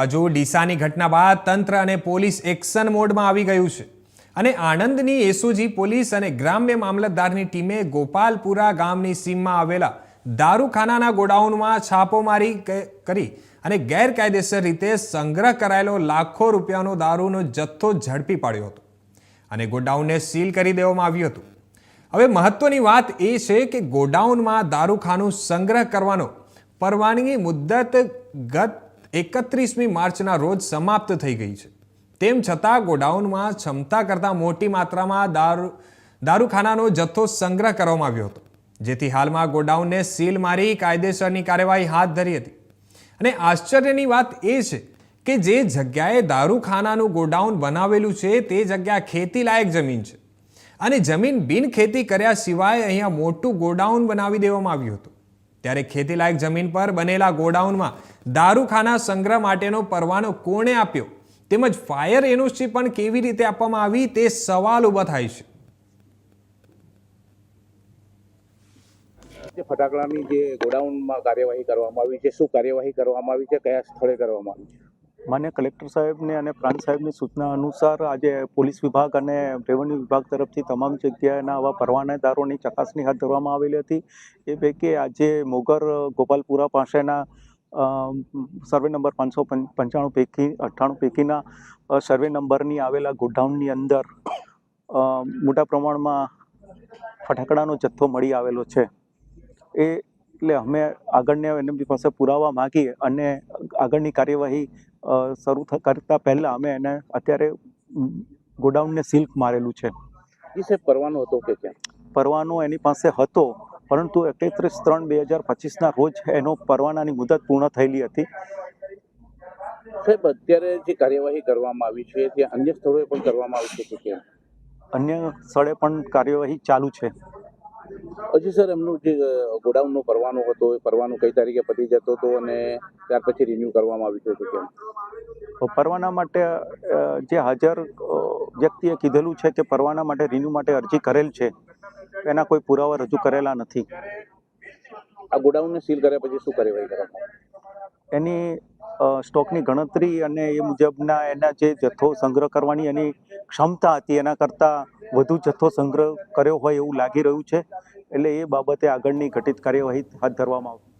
હજુ ડીસાની ઘટના બાદ તંત્ર અને પોલીસ એક્શન મોડમાં આવી ગયું છે. અને આણંદની એસઓજી પોલીસ અને ગ્રામ્ય મામલતદારની ટીમે ગોપાલપુરા ગામની સીમમાં આવેલા દારૂખાનાના ગોડાઉનમાં છાપોમારી કરી અને ગેરકાયદેસર રીતે સંગ્રહ કરાયેલો લાખો રૂપિયાનો દારૂનો જથ્થો ઝડપી પાડ્યો હતો અને ગોડાઉનને સીલ કરી દેવામાં આવ્યું હતું. હવે મહત્વની વાત એ છે કે ગોડાઉનમાં દારૂખાનું સંગ્રહ કરવાનો પરવાનગી મુદ્દત ગત એકત્રીસમી માર્ચના રોજ સમાપ્ત થઈ ગઈ છે. તેમ છતાં ગોડાઉનમાં ક્ષમતા કરતાં મોટી માત્રામાં દારૂ, દારૂખાનાનો જથ્થો સંગ્રહ કરવામાં આવ્યો હતો, જેથી હાલમાં ગોડાઉનને સીલ મારી કાયદેસરની કાર્યવાહી હાથ ધરી હતી. અને આશ્ચર્યની વાત એ છે કે જે જગ્યાએ દારૂખાનાનું ગોડાઉન બનાવેલું છે, તે જગ્યા ખેતીલાયક જમીન છે. અને જમીન બિન ખેતી કર્યા સિવાય અહીંયા મોટું ગોડાઉન બનાવી દેવામાં આવ્યું હતું. ત્યારે ખેતીલાયક જમીન પર બનેલા ગોડાઉનમાં દારૂખાના સંગ્રહ માટેનો પરવાનો કોણે આપ્યો? તેમજ ફાયર એનઓસી પણ કેવી રીતે આપવામાં આવી તે સવાલ ઊભા થાય છે. ફટાકડાની જે ગોડાઉનમાં કાર્યવાહી કરવામાં આવી છે, શું કાર્યવાહી કરવામાં આવી છે, કયા સ્થળે કરવામાં આવી છે? માન્ય કલેક્ટર સાહેબને અને પ્રાંત સાહેબની સૂચના અનુસાર આજે પોલીસ વિભાગ અને રેવન્યુ વિભાગ તરફથી તમામ જગ્યાએના આવા પરવાનેદારોની ચકાસણી હાથ ધરવામાં આવેલી હતી. એ પૈકી આજે મોગર, ગોપાલપુરા પાસેના સર્વે નંબર પાંચસો પંચાણું પૈકી, અઠ્ઠાણું પૈકીના સર્વે નંબરની આવેલા ગોડાઉનની અંદર મોટા પ્રમાણમાં ફટાકડાનો જથ્થો મળી આવેલો છે. એ એટલે અમે આગળને એમની પાસે પુરાવા માગી અને આગળની કાર્યવાહી શરૂ કરતા પહેલા અમે એને અત્યારે ગોડાઉનને સીલ મારેલું છે. જી સાહેબ પરવાનો હતો કે કેમ? પરવાનો એની પાસે હતો પરંતુ એકત્રીસ ત્રણ બે હજાર પચીસના રોજ એનો પરવાનાની મુદત પૂર્ણ થયેલી હતી. સાહેબ અત્યારે જે કાર્યવાહી કરવામાં આવી છે ત્યાં અન્ય સ્થળોએ પણ કરવામાં આવી છે કે અન્ય સ્થળે પણ કાર્યવાહી ચાલુ છે. હજી સર એમનું જે ગોડાઉનનો પરવાનો હતો એ પરવાનો કઈ તારીખે પતી જતો હતો અને ત્યાર પછી રિન્યૂ કરવામાં આવ્યું હતું કે કેમ? પરવાના માટે જે હાજર વ્યક્તિએ કીધેલું છે કે પરવાના માટે રિન્યુ માટે અરજી કરેલ છે એના કોઈ પુરાવા રજૂ કરેલા નથી. આ ગોડાઉનને સીલ કર્યા પછી શું કાર્યવાહી કરવામાં એની સ્ટોકની ગણતરી અને એ મુજબના એના જે જથ્થો સંગ્રહ કરવાની એની ક્ષમતા હતી એના કરતાં વધુ જથ્થો સંગ્રહ કર્યો હોય એવું લાગી રહ્યું છે, એટલે એ બાબતે આગળની ઘટિત કાર્યવાહી હાથ ધરવામાં આવશે.